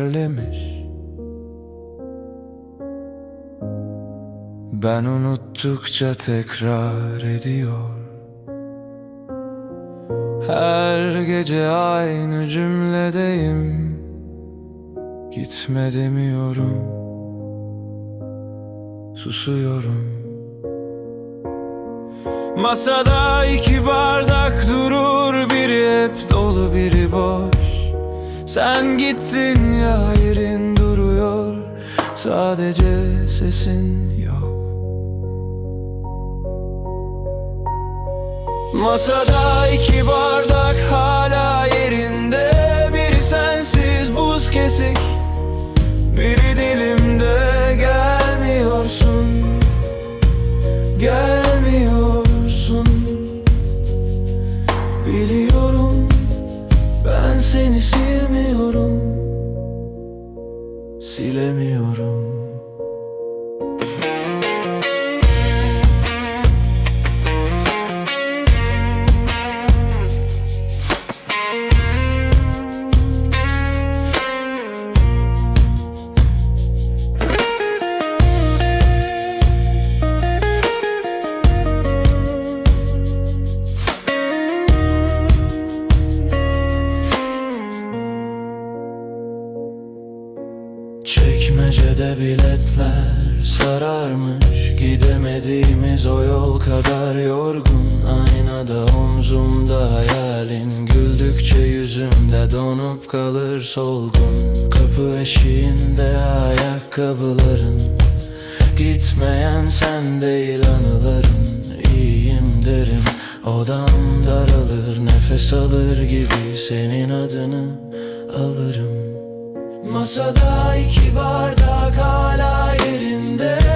söylemiş Ben unuttukça tekrar ediyor. Her gece aynı cümledeyim. Gitme demiyorum. Susuyorum. Masada iki bardak durur Biri hep dolu biri boş Sen gittin ya yerin duruyor. Sadece sesin yok. Masada iki bardak hala yerinde. Biri sensiz buz kesik. Biri dilimde gelmiyorsun. Gelmiyorsun Silemiyorum Çekmecede biletler sararmış Gidemediğimiz o yol kadar yorgun. Aynada omzumda hayalin Güldükçe yüzümde donup kalır solgun. Kapı eşiğinde ayakkabıların Gitmeyen sen değil anıların. İyiyim derim odam daralır Nefes alır gibi senin adını alırım Masada iki bardak hala yerinde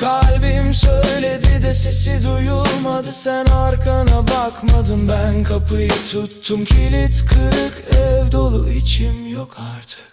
kalbim söyledi de sesi duyulmadı. Sen arkana bakmadın. Ben kapıyı tuttum. Kilit kırık ev dolu. İçim yok artık